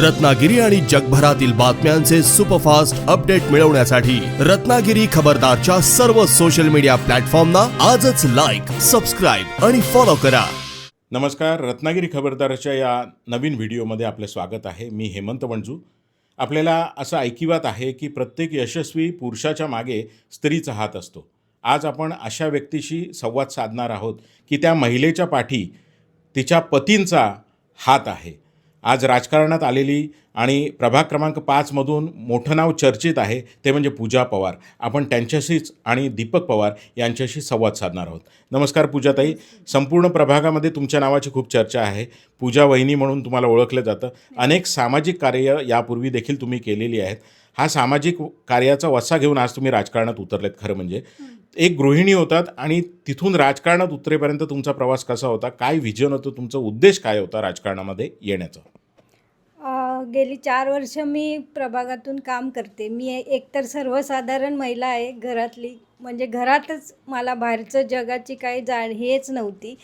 रत्नागिरी आणि जगभरातील बातम्यांचे सुपरफास्ट अपडेट मिळवण्यासाठी रत्नागिरी खबरदारच्या सर्व सोशल मीडिया प्लॅटफॉर्मना आजच लाईक सबस्क्राईब आणि फॉलो करा. नमस्कार रत्नागिरी खबरदारच्या या नवीन व्हिडिओमध्ये आपलं स्वागत आहे. मी हेमंत वणजू. आपल्याला असं ऐकिवात आहे की प्रत्येक यशस्वी पुरुषाच्या मागे स्त्रीचा हात असतो. आज आपण अशा व्यक्तीशी संवाद साधणार आहोत की त्या महिलेच्या पाठी तिच्या पतींचा हात आहे. आज राजकारणात आलेली आणि प्रभाग क्रमांक पाचमधून मोठं नाव चर्चित आहे ते म्हणजे पूजा पवार. आपण त्यांच्याशीच आणि दीपक पवार यांच्याशी संवाद साधणार आहोत. नमस्कार पूजाताई. संपूर्ण प्रभागामध्ये तुमच्या नावाची खूप चर्चा आहे. पूजा वहिनी म्हणून तुम्हाला ओळखलं जातं. अनेक सामाजिक कार्य यापूर्वी देखील तुम्ही केलेली आहेत. हा सामाजिक कार्याचा वसा घेऊन आज तुम्ही राजकारणात उतरलेत खरं म्हणजे. एक गृहिणी होतात आणि तिथून राजकारणात उतरेपर्यंत तुमचा प्रवास कसा होता? काय व्हिजन होतं? तुमचा उद्देश काय होता राजकारणामध्ये येण्याचा? गेली चार वर्ष मी प्रभागातून काम करते. मी एकतर सर्वसाधारण महिला आहे घरातली. म्हणजे घरातच मला बाहेरचं जगाची काही जाण हेच नव्हती.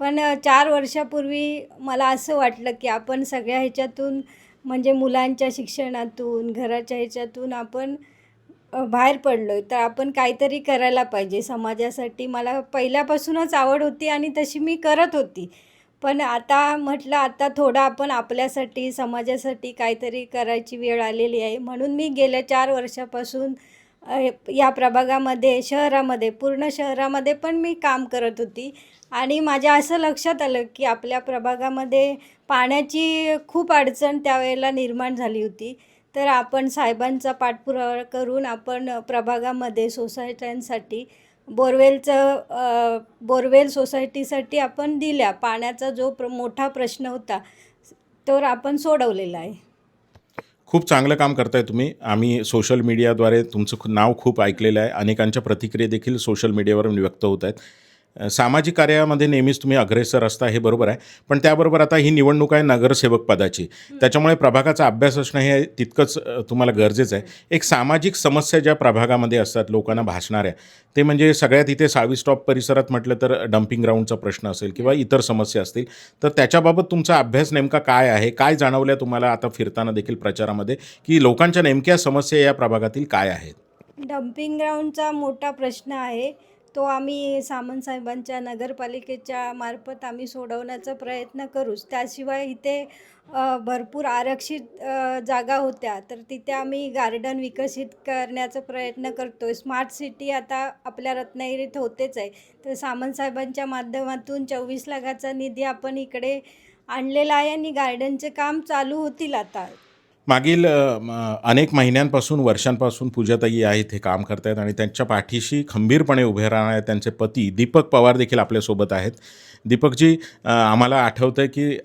पण चार वर्षापूर्वी मला असं वाटलं की आपण सगळ्या ह्याच्यातून म्हणजे मुलांच्या शिक्षणातून घराच्या ह्याच्यातून आपण बाहेर पडलो आहे तर आपण काहीतरी करायला पाहिजे. समाजासाठी मला पहिल्यापासूनच आवड होती आणि तशी मी करत होती. पण आता म्हटलं आता थोडं आपण आपल्यासाठी समाजासाठी काहीतरी करायची वेळ आलेली आहे. म्हणून मी गेल्या चार वर्षापासून या प्रभागामध्ये शहरामध्ये पूर्ण शहरामध्ये पण मी काम करत होती. आणि माझ्या असं लक्षात आलं की आपल्या प्रभागामध्ये पाण्याची खूप अडचण त्यावेळेला निर्माण झाली होती. तर आपण साहेबांचा पाठपुरावा करून आपण प्रभागामध्ये सोसायट्यांसाठी बोरवेलचं बोरवेल सोसायटीसाठी आपण दिल्या. पाण्याचा जो प्र मोठा प्रश्न होता तर आपण सोडवलेला आहे. खूप चांगलं काम करताय तुम्ही. आम्ही सोशल मीडियाद्वारे तुमचं नाव खूप ऐकलेलं आहे. अनेकांच्या प्रतिक्रिया देखील सोशल मीडियावरून व्यक्त होत आहेत. सामाजिक कार्यामध्ये नेहमीच तुम्ही अग्रेसर असता हे बरोबर आहे. पण त्याबरोबर आता ही निवडणूक आहे नगरसेवक पदाची. त्याच्यामुळे प्रभागाचा अभ्यास असणं हे तितकंच तुम्हाला गरजेचं आहे. एक सामाजिक समस्या ज्या प्रभागामध्ये असतात लोकांना भासणाऱ्या ते म्हणजे सगळ्यात इथे साळवी स्टॉप परिसरात म्हटलं तर डम्पिंग ग्राउंडचा प्रश्न असेल किंवा इतर समस्या असतील तर त्याच्याबाबत तुमचा अभ्यास नेमका काय आहे? काय जाणवल्या तुम्हाला आता फिरताना देखील प्रचारामध्ये? की लोकांच्या नेमक्या समस्या या प्रभागातील काय आहेत? डम्पिंग ग्राउंडचा मोठा प्रश्न आहे. तो आम्ही सामंतसाहेबांच्या नगरपालिकेच्या मार्फत आम्ही सोडवण्याचा प्रयत्न करूच. त्याशिवाय इथे भरपूर आरक्षित जागा होत्या. तर तिथे आम्ही गार्डन विकसित करण्याचा प्रयत्न करतो आहे स्मार्ट सिटी आता आपल्या रत्नागिरीत होतेच आहे. तर सामंतसाहेबांच्या माध्यमातून चोवीस लाखाचा निधी आपण इकडे आणलेला आहे आणि गार्डनचे काम चालू होतील आता. मागील अनेक महिन्यांपासून वर्षांपासून पूजाताई आहेत हे काम करतायत आणि त्यांच्या पाठीशी खंबीरपणे उभे राहणारे त्यांचे पती दीपक पवार देखील आपल्यासोबत आहेत. दीपकजी आम्हाला आठवतं आहे की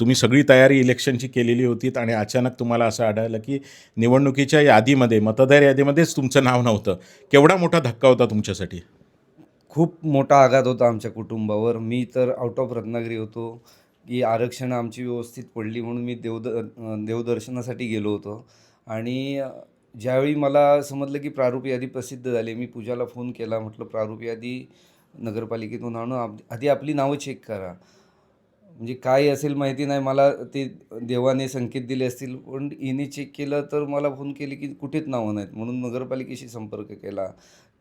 तुम्ही सगळी तयारी इलेक्शनची केलेली होती आणि अचानक तुम्हाला असं आढळलं की निवडणुकीच्या यादीमध्ये मतदार यादीमध्येच तुमचं नाव नव्हतं. केवढा मोठा धक्का होता तुमच्यासाठी? खूप मोठा आघात होता आमच्या कुटुंबावर. मी तर आउट ऑफ रत्नागिरी होतो. की आरक्षण आमची व्यवस्थित पडली म्हणून मी देवद देवदर्शनासाठी गेलो होतो. आणि ज्यावेळी मला समजलं की प्रारूप यादी प्रसिद्ध झाली मी पूजाला फोन केला म्हटलं प्रारूप यादी नगरपालिकेतून आणून आप आधी आपली नावं चेक करा. म्हणजे काय असेल माहिती नाही मला ते देवाने संकेत दिले असतील पण हिने चेक केलं तर मला फोन केले की कुठेच नावं नाहीत म्हणून नगरपालिकेशी संपर्क केला.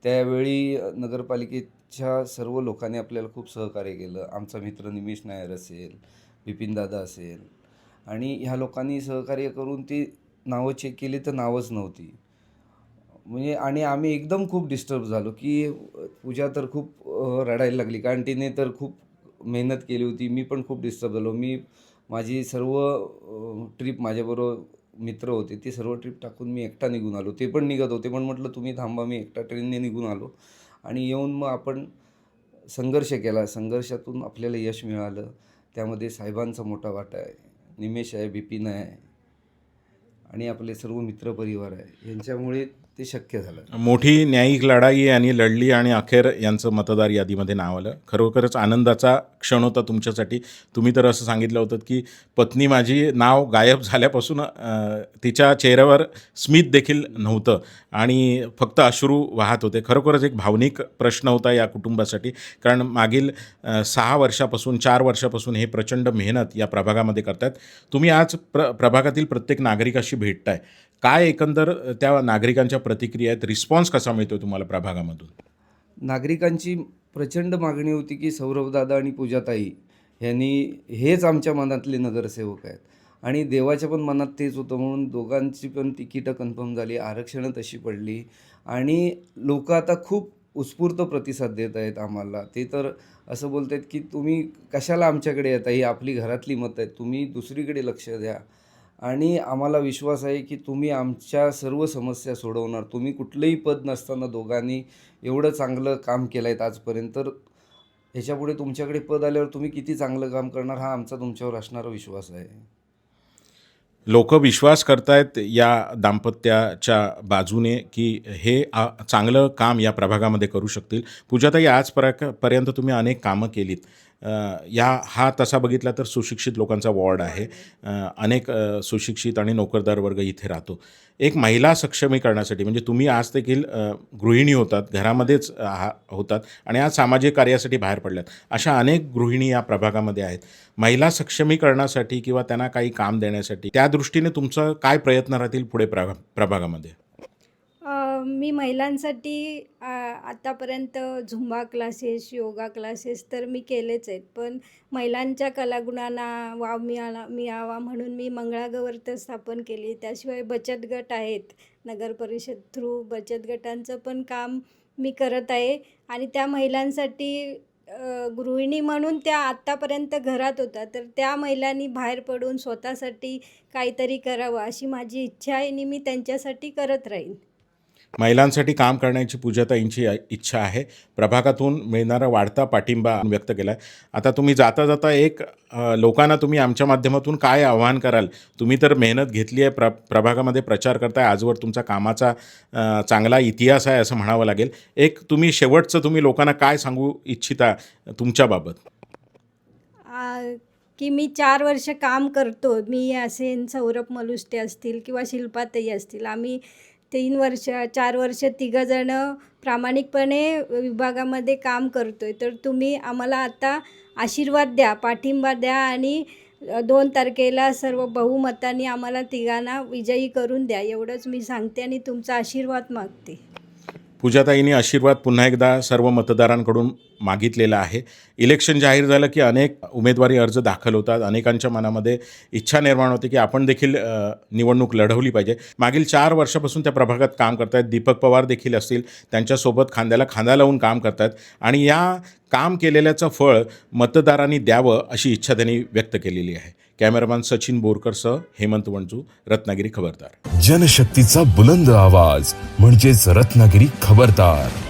त्यावेळी नगरपालिकेच्या सर्व लोकांनी आपल्याला खूप सहकार्य केलं. आमचा मित्र निमेश नायर असेल बिपिनदादा असेल आणि ह्या लोकांनी सहकार्य करून ती नावं चेक केली तर नावच नव्हती. म्हणजे आणि आम्ही एकदम खूप डिस्टर्ब झालो की पूजा तर खूप रडायला लागली. कारण तिने तर खूप मेहनत केली होती. मी पण खूप डिस्टर्ब झालो. मी माझी सर्व ट्रिप माझ्याबरोबर मित्र होते ते सर्व ट्रिप टाकून मी एकटा निघून आलो. ते पण निघत होते पण म्हटलं तुम्ही थांबा मी एकटा ट्रेनने निघून आलो. आणि येऊन मग आपण संघर्ष केला. संघर्षातून आपल्याला यश मिळालं. त्यामध्ये साहेबांचा मोठा वाटा आहे. निमेश आहे बिपिन आहे. आणि आपले सर्व मित्रपरिवार आहे. यांच्यामुळे ते शक्य झालं. मोठी न्यायिक लढाई यांनी लढली आणि अखेर यांचं मतदार यादीमध्ये नाव आलं. खरोखरच आनंदाचा क्षण होता तुमच्यासाठी. तुम्ही तर असं सांगितलं होतं की पत्नी माझी नाव गायब झाल्यापासून तिच्या चेहऱ्यावर स्मित देखील नव्हतं आणि फक्त अश्रू वाहत होते. खरोखरच एक भावनिक प्रश्न होता या कुटुंबासाठी. कारण मागील सहा वर्षापासून चार वर्षापासून हे प्रचंड मेहनत या प्रभागामध्ये करतात तुम्ही आज प्र प्रभागातील प्रत्येक नागरिकाशी भेटताय. काय एकंदर त्या नागरिकांच्या प्रतिक्रिया आहेत रिस्पॉन्स कसा मिळतो तुम्हाला प्रभागामधून? नागरिकांची प्रचंड मागणी होती की सौरभदादा आणि पूजाताई यांनी हेच आमच्या मनातले नगरसेवक आहेत. आणि देवाच्या पण मनात तेच होतं म्हणून दोघांची पण तिकीटं कन्फर्म झाली आरक्षणं तशी पडली. आणि लोक आता खूप उत्स्फूर्त प्रतिसाद देत आहेत आम्हाला. ते तर असं बोलत आहेत की तुम्ही कशाला आमच्याकडे येता ही आपली घरातली मतं आहेत. तुम्ही दुसरीकडे लक्ष द्या. आणि आम्हाला विश्वास आहे की तुम्ही आमच्या सर्व समस्या सोडवणार. तुम्ही कुठलंही पद नसताना दोघांनी एवढं चांगलं काम केलं आहे आजपर्यंत. तर ह्याच्यापुढे तुमच्याकडे पद आल्यावर तुम्ही किती चांगलं काम करणार हा आमचा तुमच्यावर असणारा विश्वास आहे. लोक विश्वास करतायत या दाम्पत्याच्या बाजूने की हे चांगलं काम या प्रभागामध्ये करू शकतील. पूजाताई आज पर्यंत तुम्ही अनेक कामं केलीत. या हा तसा बघितला तर सुशिक्षित लोकांचा वॉर्ड आहे. अनेक सुशिक्षित आणि नोकरदार वर्ग इथे राहतो. एक महिला सक्षमीकरणासाठी म्हणजे तुम्ही आज देखील गृहिणी होतात घरामध्येच हा होतात आणि आज सामाजिक कार्यासाठी बाहेर पडल्यात. अशा अनेक गृहिणी या प्रभागामध्ये आहेत. महिला सक्षमीकरणासाठी किंवा त्यांना काही काम देण्यासाठी त्या दृष्टीने तुमचं काय प्रयत्न राहतील पुढे प्रभा प्रभागामध्ये? मी महिलांसाठी आतापर्यंत झुंबा क्लासेस योगा क्लासेस तर मी केलेच आहेत. पण महिलांच्या कलागुणांना वाव मिळाला मिळावा म्हणून मी मंगळागौर स्थापन केली. त्याशिवाय बचत गट आहेत. नगर परिषद थ्रू बचत गटांचं पण काम मी करत आहे. आणि त्या महिलांसाठी गृहिणी म्हणून त्या आत्तापर्यंत घरात होता तर त्या महिलांनी बाहेर पडून स्वतःसाठी काहीतरी करावं अशी माझी इच्छा आहे आणि मी त्यांच्यासाठी करत राहीन. महिलांसाठी काम करण्याची पूजाताईंची इच्छा आहे. प्रभागातून मिळणारा वाढता पाठिंबा व्यक्त केला आहे आता तुम्ही जाता जाता एक लोकांना तुम्ही आमच्या माध्यमातून काय आव्हान कराल? तुम्ही तर मेहनत घेतली आहे. प्र प्रभागामध्ये प्रचार करताय. आजवर तुमचा कामाचा चांगला इतिहास आहे असं म्हणावं लागेल. एक तुम्ही शेवटचं तुम्ही लोकांना काय सांगू इच्छिता तुमच्याबाबत? की मी चार वर्ष काम करतो. मी असेन सौरभ मलुष्टे असतील किंवा शिल्पाताई असतील. आम्ही तीन वर्ष चार वर्ष तिघंजणं प्रामाणिकपणे विभागामध्ये काम करतो आहे तर तुम्ही आम्हाला आता आशीर्वाद द्या पाठिंबा द्या आणि दोन तारखेला सर्व बहुमताने आम्हाला तिघांना विजयी करून द्या. एवढंच मी सांगते आणि तुमचा आशीर्वाद मागते. पूजाताईंनी आशीर्वाद पुन्हा एकदा सर्व मतदारांकडून मागितलेला आहे. इलेक्शन जाहीर झालं की अनेक उमेदवारी अर्ज दाखल होतात. अनेकांच्या मनामध्ये इच्छा निर्माण होते की आपण देखील निवडणूक लढवली पाहिजे. मागील चार वर्षापासून त्या प्रभागात काम करतायत. दीपक पवार देखील असतील. त्यांच्यासोबत खांद्याला खांदा लावून काम करतात आणि या काम केलेल्याचं फळ मतदारांनी द्यावं अशी इच्छा त्यांनी व्यक्त केलेली आहे. कॅमेरामॅन सचिन बोरकरसह हेमंत वंजू रत्नागिरी खबरदार. जनशक्तीचा बुलंद आवाज म्हणजेच रत्नागिरी खबरदार.